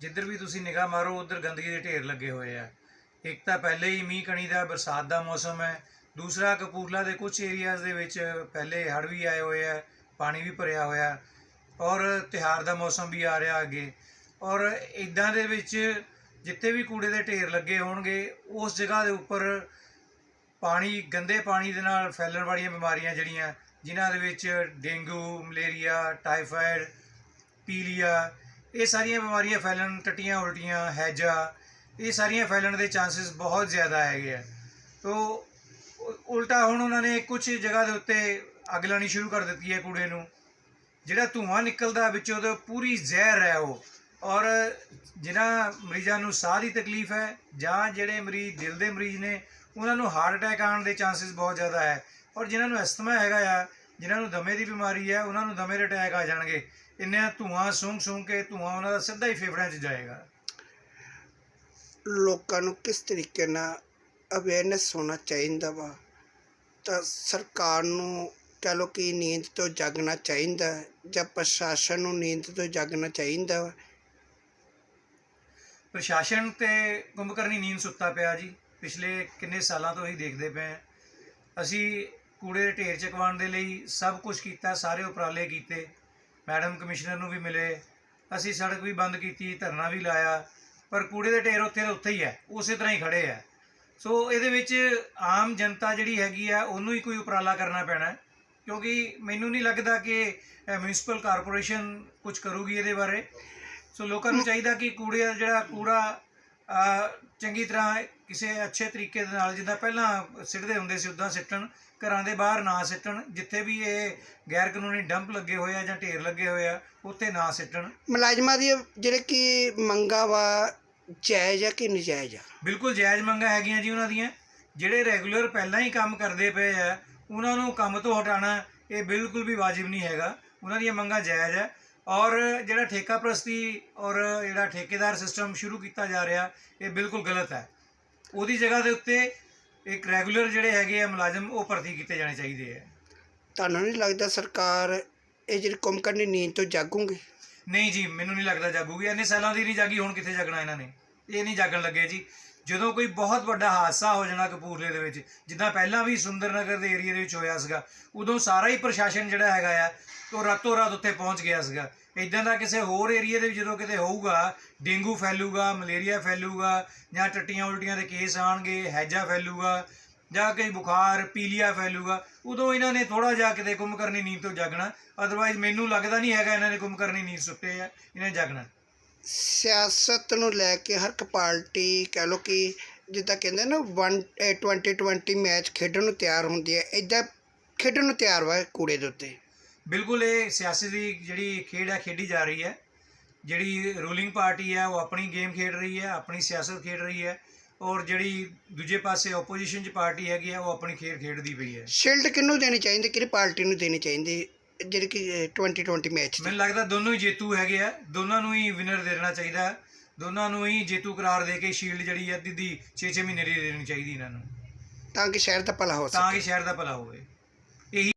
ਜਿੱਧਰ ਵੀ ਤੁਸੀਂ ਨਿਗਾਹ ਮਾਰੋ, ਉਧਰ ਗੰਦਗੀ ਦੇ ਢੇਰ ਲੱਗੇ ਹੋਏ ਆ। ਇੱਕ ਤਾਂ ਪਹਿਲੇ ਹੀ ਮੀਂਹ ਕਣੀ ਦਾ, ਬਰਸਾਤ ਦਾ ਮੌਸਮ ਹੈ। ਦੂਸਰਾ ਕਪੂਰਲਾ ਦੇ ਕੁਝ ਏਰੀਆਜ਼ ਦੇ ਵਿੱਚ ਪਹਿਲੇ ਹੜ੍ਹ ਵੀ ਆਏ ਹੋਏ ਆ, ਪਾਣੀ ਵੀ ਭਰਿਆ ਹੋਇਆ। ਔਰ ਤਿਉਹਾਰ ਦਾ ਮੌਸਮ ਵੀ ਆ ਰਿਹਾ ਅੱਗੇ। ਔਰ ਇਦਾਂ ਦੇ ਵਿੱਚ ਜਿੱਥੇ ਵੀ ਕੂੜੇ ਦੇ ਢੇਰ ਲੱਗੇ ਹੋਣਗੇ, ਉਸ ਜਗ੍ਹਾ ਦੇ ਉੱਪਰ ਪਾਣੀ, ਗੰਦੇ ਪਾਣੀ ਦੇ ਨਾਲ ਫੈਲਣ ਵਾਲੀਆਂ ਬਿਮਾਰੀਆਂ ਜਿਹੜੀਆਂ, ਜਿਨ੍ਹਾਂ ਦੇ ਵਿੱਚ ਡੇਂਗੂ, ਮਲੇਰੀਆ, ਟਾਈਫਾਇਡ, ਪੀਲੀਆ ਇਹ ਸਾਰੀਆਂ ਬਿਮਾਰੀਆਂ ਫੈਲਣ, ਟੱਟੀਆਂ, ਉਲਟੀਆਂ, ਹੈਜਾ, ਇਹ ਸਾਰੀਆਂ ਫੈਲਣ ਦੇ ਚਾਂਸਸ ਬਹੁਤ ਜ਼ਿਆਦਾ ਹੈਗੇ ਆ। ਤੋ ਉਲਟਾ ਹੁਣ ਉਹਨਾਂ ਨੇ ਕੁਝ ਜਗ੍ਹਾ ਦੇ ਉੱਤੇ ਅੱਗ ਲਾਣੀ ਸ਼ੁਰੂ ਕਰ ਦਿੱਤੀ ਹੈ ਕੂੜੇ ਨੂੰ। ਜਿਹੜਾ ਧੂਆਂ ਨਿਕਲਦਾ ਵਿੱਚੋਂ ਤੇ ਪੂਰੀ ਜ਼ਹਿਰ ਹੈ ਉਹ। ਔਰ ਜਿਨ੍ਹਾਂ ਮਰੀਜ਼ਾਂ ਨੂੰ ਸਾਹ ਦੀ ਤਕਲੀਫ ਹੈ ਜਾਂ ਜਿਹੜੇ ਮਰੀਜ਼, ਦਿਲ ਦੇ ਮਰੀਜ਼ ਨੇ, ਉਹਨਾਂ ਨੂੰ ਹਾਰਟ ਅਟੈਕ ਆਉਣ ਦੇ ਚਾਂਸਸ ਬਹੁਤ ਜ਼ਿਆਦਾ ਹੈ। ਔਰ ਜਿਨ੍ਹਾਂ ਨੂੰ ਅਸਥਮਾ ਹੈਗਾ ਆ ਜਿਨ੍ਹਾਂ ਨੂੰ ਦਮੇ ਦੀ ਬਿਮਾਰੀ ਹੈ ਉਹਨਾਂ ਨੂੰ ਦਮੇ ਦੇ ਅਟੈਕ ਆ ਜਾਣਗੇ। ਇੰਨਾ ਧੂਆਂ ਸੂੰਘ ਸੂੰਘ ਕੇ ਧੂਆਂ ਉਹਨਾਂ ਦਾ ਸਿੱਧਾ ਹੀ ਫੇਫੜਿਆਂ 'ਚ ਜਾਏਗਾ। ਲੋਕਾਂ ਨੂੰ ਕਿਸ ਤਰੀਕੇ ਨਾਲ ਅਵੇਅਰਨੈਸ ਹੋਣਾ ਚਾਹੀਦਾ ਵਾ? ਤਾਂ ਸਰਕਾਰ ਨੂੰ ਕਹਿ ਲਓ ਕਿ ਨੀਂਦ ਤੋਂ ਜਾਗਣਾ ਚਾਹੀਦਾ ਜਾਂ ਪ੍ਰਸ਼ਾਸਨ ਨੂੰ ਨੀਂਦ ਤੋਂ ਜਾਗਣਾ ਚਾਹੀਦਾ ਵਾ? ਪ੍ਰਸ਼ਾਸਨ ਤੇ ਕੁੰਭਕਰਨੀ ਨੀਂਦ ਸੁੱਤਾ ਪਿਆ ਜੀ। ਪਿਛਲੇ ਕਿੰਨੇ ਸਾਲਾਂ ਤੋਂ ਹੀ ਦੇਖਦੇ ਪਏ ਅਸੀਂ ਕੂੜੇ ਦੇ ਢੇਰ ਚਕਵਾਉਣ ਦੇ ਲਈ ਸਭ ਕੁਝ ਕੀਤਾ, ਸਾਰੇ ਉਪਰਾਲੇ ਕੀਤੇ। ਮੈਡਮ ਕਮਿਸ਼ਨਰ ਨੂੰ ਵੀ ਮਿਲੇ। ਅਸੀਂ ਸੜਕ ਵੀ ਬੰਦ ਕੀਤੀ, ਧਰਨਾ ਵੀ ਲਾਇਆ, ਪਰ ਕੂੜੇ ਦੇ ਢੇਰ ਉੱਥੇ ਦੇ ਉੱਥੇ ਹੀ ਹੈ, ਉਸੇ ਤਰ੍ਹਾਂ ਹੀ ਖੜੇ ਆ ਸੋ ਇਹਦੇ ਵਿੱਚ ਆਮ ਜਨਤਾ ਜਿਹੜੀ ਹੈਗੀ ਆ ਉਹਨੂੰ ਹੀ ਕੋਈ ਉਪਰਾਲਾ ਕਰਨਾ ਪੈਣਾ ਕਿਉਂਕਿ ਮੈਨੂੰ ਨਹੀਂ ਲੱਗਦਾ ਕਿ ਮਿਊਨਿਸਪਲ ਕਾਰਪੋਰੇਸ਼ਨ ਕੁਝ ਕਰੂਗੀ ਇਹਦੇ ਬਾਰੇ। ਸੋ ਲੋਕਾਂ ਨੂੰ ਚਾਹੀਦਾ ਕਿ ਕੂੜੇ ਦਾ ਜਿਹੜਾ ਕੂੜਾ ਚੰਗੀ ਤਰ੍ਹਾਂ ਕਿਸੇ ਅੱਛੇ ਤਰੀਕੇ ਦੇ ਨਾਲ ਜਿੱਦਾਂ ਪਹਿਲਾਂ ਸਿੱਟਦੇ ਹੁੰਦੇ ਸੀ ਉਦਾਂ ਸਿੱਟਣ ਘਰਾਂ ਦੇ ਬਾਹਰ ਨਾ ਸਿੱਟਣ ਜਿੱਥੇ ਵੀ ਇਹ ਗੈਰ ਕਾਨੂੰਨੀ ਡੰਪ ਲੱਗੇ ਹੋਏ ਆ ਜਾਂ ਢੇਰ ਲੱਗੇ ਹੋਏ ਆ ਉੱਥੇ ਨਾ ਸਿੱਟਣ। ਮੁਲਾਜ਼ਮਾਂ ਦੀ ਜਿਹੜੇ ਕਿ ਮੰਗਾ ਵਾ ਜਾਇਜ਼ ਆ ਕਿ ਨਜਾਇਜ਼ ਆ? ਬਿਲਕੁਲ ਜਾਇਜ਼ ਮੰਗਾਂ ਹੈਗੀਆਂ ਜੀ ਉਹਨਾਂ ਦੀਆਂ। ਜਿਹੜੇ ਰੈਗੂਲਰ ਪਹਿਲਾਂ ਹੀ ਕੰਮ ਕਰਦੇ ਪਏ ਆ ਉਹਨਾਂ ਨੂੰ ਕੰਮ ਤੋਂ ਹਟਾਉਣਾ ਇਹ ਬਿਲਕੁਲ ਵੀ ਵਾਜਿਬ ਨਹੀਂ ਹੈਗਾ। ਉਹਨਾਂ ਦੀਆਂ ਮੰਗਾਂ ਜਾਇਜ਼ ਹੈ ਔਰ ਜਿਹੜਾ ਠੇਕਾ ਪ੍ਰਸਤੀ ਔਰ ਜਿਹੜਾ ਠੇਕੇਦਾਰ ਸਿਸਟਮ ਸ਼ੁਰੂ ਕੀਤਾ ਜਾ ਰਿਹਾ ਇਹ ਬਿਲਕੁਲ ਗਲਤ ਹੈ। ਉਹਦੀ ਜਗ੍ਹਾ ਦੇ ਉੱਤੇ ਇੱਕ ਰੈਗੂਲਰ ਜਿਹੜੇ ਹੈਗੇ ਆ ਮੁਲਾਜ਼ਮ ਉਹ ਭਰਤੀ ਕੀਤੇ ਜਾਣੇ ਚਾਹੀਦੇ ਆ। ਤੁਹਾਨੂੰ ਨਹੀਂ ਲੱਗਦਾ ਸਰਕਾਰ ਇਹ ਜਿਹੜੀ ਕੁੰਭਕਰਨੀ ਨੀਂਦ ਤੋਂ ਜਾਗੂਗੀ? ਨਹੀਂ ਜੀ ਮੈਨੂੰ ਨਹੀਂ ਲੱਗਦਾ ਜਾਗੂਗੀ। ਇੰਨੇ ਸਾਲਾਂ ਦੀ ਨਹੀਂ ਜਾਗੀ ਹੁਣ ਕਿੱਥੇ ਜਾਗਣਾ ਇਹਨਾਂ ਨੇ? ਇਹ ਨਹੀਂ ਜਾਗਣ ਲੱਗੇ ਜੀ। ਜਦੋਂ ਕੋਈ ਬਹੁਤ ਵੱਡਾ ਹਾਦਸਾ ਹੋ ਜਾਣਾ ਕਪੂਰਲੇ ਦੇ ਵਿੱਚ, ਜਿੱਦਾਂ ਪਹਿਲਾਂ ਵੀ ਸੁੰਦਰਨਗਰ ਦੇ ਏਰੀਆ ਦੇ ਵਿੱਚ ਹੋਇਆ ਸੀਗਾ, ਉਦੋਂ ਸਾਰਾ ਹੀ ਪ੍ਰਸ਼ਾਸਨ ਜਿਹੜਾ ਹੈਗਾ ਆ, ਉਹ ਰਾਤੋਂ ਰਾਤ ਉੱਥੇ ਪਹੁੰਚ ਗਿਆ ਸੀਗਾ। ਇਦਾਂ ਦਾ ਕਿਸੇ ਹੋਰ ਏਰੀਆ ਦੇ ਵਿੱਚ ਜਦੋਂ ਕਿਤੇ ਹੋਊਗਾ, ਡੇਂਗੂ ਫੈਲੂਗਾ, ਮਲੇਰੀਆ ਫੈਲੂਗਾ, ਜਾਂ ਟੱਟੀਆਂ ਉਲਟੀਆਂ ਦੇ ਕੇਸ ਆਣਗੇ, ਹੈਜਾ ਫੈਲੂਗਾ, ਜਾਂ ਕੋਈ ਬੁਖਾਰ, ਪੀਲੀਆ ਫੈਲੂਗਾ, ਉਦੋਂ ਇਹਨਾਂ ਨੇ ਥੋੜਾ ਜਿਹਾ ਕਿਤੇ ਕੁੰਭਕਰਨੀ ਨੀਂਦ ਤੋਂ ਜਾਗਣਾ। ਅਦਰਵਾਈਜ਼ ਮੈਨੂੰ ਲੱਗਦਾ ਨਹੀਂ ਹੈਗਾ ਇਹਨਾਂ ਨੇ ਕੁੰਭਕਰਨੀ ਨੀਂਦ ਸੁੱਤੇ ਆ, ਇਹਨਾਂ ਨੇ ਜਾਗਣਾ। ਸਿਆਸਤ ਨੂੰ ਲੈ ਕੇ ਹਰ ਇੱਕ ਪਾਰਟੀ ਕਹਿ ਲਓ ਕਿ ਜਿੱਦਾਂ ਕਹਿੰਦੇ ਨਾ 1 2020 ਮੈਚ ਖੇਡਣ ਨੂੰ ਤਿਆਰ ਹੁੰਦੀ ਹੈ ਇਦਾਂ ਖੇਡਣ ਨੂੰ ਤਿਆਰ ਵਾ ਕੂੜੇ ਦੇ ਉੱਤੇ। ਬਿਲਕੁਲ ਇਹ ਸਿਆਸੀ ਦੀ ਜਿਹੜੀ ਖੇਡ ਹੈ ਖੇਡੀ ਜਾ ਰਹੀ ਹੈ। ਜਿਹੜੀ ਰੂਲਿੰਗ ਪਾਰਟੀ ਹੈ ਉਹ ਆਪਣੀ ਗੇਮ ਖੇਡ ਰਹੀ ਹੈ ਆਪਣੀ ਸਿਆਸਤ ਖੇਡ ਰਹੀ ਹੈ ਔਰ ਜਿਹੜੀ ਦੂਜੇ ਪਾਸੇ ਆਪੋਜੀਸ਼ਨ ਚ ਪਾਰਟੀ ਹੈਗੀ ਹੈ ਉਹ ਆਪਣੀ ਖੇਡ ਖੇਡਦੀ ਪਈ ਹੈ। ਸ਼ੀਲਡ ਕਿਹਨੂੰ ਦੇਣੀ ਚਾਹੀਦੀ? ਕਿਹੜੀ ਪਾਰਟੀ ਨੂੰ ਦੇਣੀ ਚਾਹੀਦੀ? ਜਿਹੜੀ ਕਿ ਅਹ, 2020 ਮੈਚ ਮੈਨੂੰ ਲੱਗਦਾ ਦੋਨੋਂ ਹੀ ਜੇਤੂ ਹੈਗੇ ਆ। ਦੋਨਾਂ ਨੂੰ ਹੀ ਵਿਨਰ ਦੇ ਦੇਣਾ ਚਾਹੀਦਾ। ਹੈ। ਦੋਨਾਂ ਨੂੰ ਹੀ ਜੇਤੂ ਕਰਾਰ ਦੇ ਕੇ ਸ਼ੀਲਡ ਜਿਹੜੀ ਹੈ ਦਿੱਦੀ 6-6 ਮਹੀਨੇ ਦੀ ਦੇਣੀ ਚਾਹੀਦੀ ਇਹਨਾਂ ਨੂੰ। ਤਾਂ ਕਿ ਸ਼ਹਿਰ ਦਾ ਭਲਾ ਹੋ ਤਾਂ ਸਕੇ। ਕਿ ਸ਼ਹਿਰ ਦਾ ਭਲਾ ਹੋਵੇ।